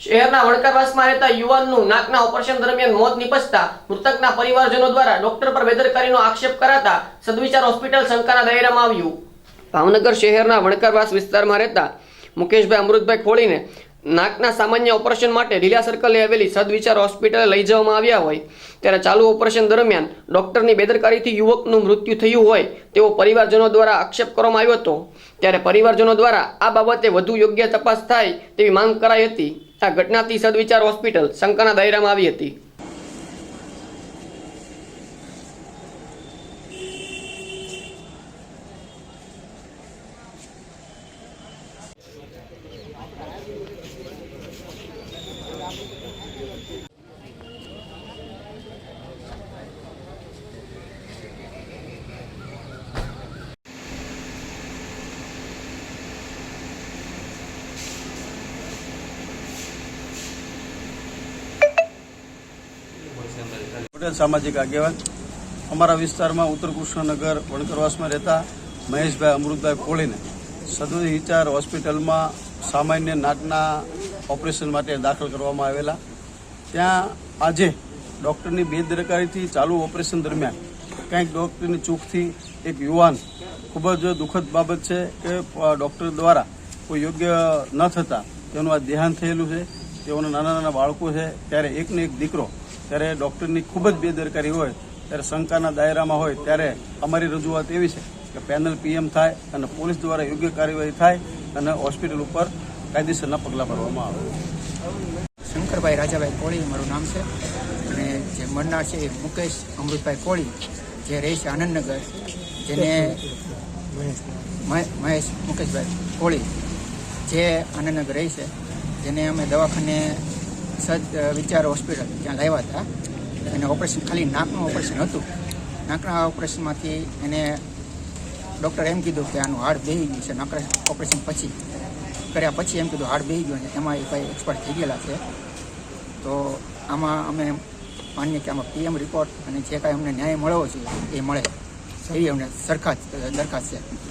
શહેરના વડકરવાસમાં રહેતા યુવાનનું નાકના ઓપરેશન દરમિયાન મોત નિપજતા મૃતકના પરિવારજનો દ્વારા ડોક્ટર પર બેદરકારીનો આક્ષેપ કરાતા સદવિચાર હોસ્પિટલ શંકાના દાયરામાં આવ્યું. ભાવનગર શહેરના વણકરવાસ વિસ્તારમાં રહેતા મુકેશભાઈ અમૃતભાઈ ખોળીને નાકના સામાન્ય ઓપરેશન માટે લીલા સર્કલે આવેલી સદવિચાર હોસ્પિટલે લઈ જવામાં આવ્યા હોય. ત્યારે ચાલુ ઓપરેશન દરમિયાન ડોક્ટરની બેદરકારીથી યુવકનું મૃત્યુ થયું હોય તેવો પરિવારજનો દ્વારા આક્ષેપ કરવામાં આવ્યો હતો. ત્યારે પરિવારજનો દ્વારા આ બાબતે વધુ યોગ્ય તપાસ થાય તેવી માંગ કરાઈ હતી. આ ઘટનાથી સદવિચાર હોસ્પિટલ શંકાના દાયરામાં આવી હતી. પટેલ સામાજિક આગેવાન. અમારા વિસ્તારમાં ઉત્તર કૃષ્ણનગર, વણકરવાસમાં રહેતા મહેશભાઈ, અમૃતભાઈ કોળીને સદવી વિચાર હોસ્પિટલમાં સામાન્ય નાટના ઓપરેશન માટે દાખલ કરવામાં આવેલા. ત્યાં આજે ડૉક્ટરની બેદરકારીથી ચાલુ ઓપરેશન દરમિયાન કંઈક ડૉક્ટરની ચૂકથી એક યુવાન ખૂબ જ દુઃખદ બાબત છે કે ડૉક્ટર દ્વારા કોઈ યોગ્ય ન થતાં તેનું આ દેહાંત થયેલું છે. તેઓના નાના નાના બાળકો છે. ત્યારે એકને એક દીકરો ત્યારે ડૉક્ટરની ખૂબ જ બેદરકારી હોય, ત્યારે શંકાના દાયરામાં હોય, ત્યારે અમારી રજૂઆત એવી છે કે પેનલ પીએમ થાય અને પોલીસ દ્વારા યોગ્ય કાર્યવાહી થાય અને હોસ્પિટલ ઉપર કાયદેસરના પગલાં ભરવામાં આવે. શંકરભાઈ રાજાભાઈ કોળી, મારું નામ છે. અને જે મરનાર છે એ મુકેશ અમૃતભાઈ કોળી, જે રહે છે આનંદનગર, જેને મહે- મહેશ મુકેશભાઈ કોળી, જે આનંદનગર રહે છે, જેને અમે દવાખાને સદ વિચાર હોસ્પિટલ ત્યાં લાવ્યા હતા. એને ઓપરેશન, ખાલી નાકનું ઓપરેશન હતું. નાકના ઓપરેશનમાંથી એને ડૉક્ટરે એમ કીધું કે આનું હાડ બેહી ગયું છે. નાકરા ઓપરેશન પછી કર્યા પછી એમ કીધું હાડ બેહી ગયું અને એમાં એ ભાઈ એક્સપર્ટ થઈ ગયેલા છે. તો આમાં અમે માનીએ કે આમાં પીએમ રિપોર્ટ અને જે કાંઈ અમને ન્યાય મળવો જોઈએ એ મળે. એવી અમને સરખા દરખાસ્ત છે.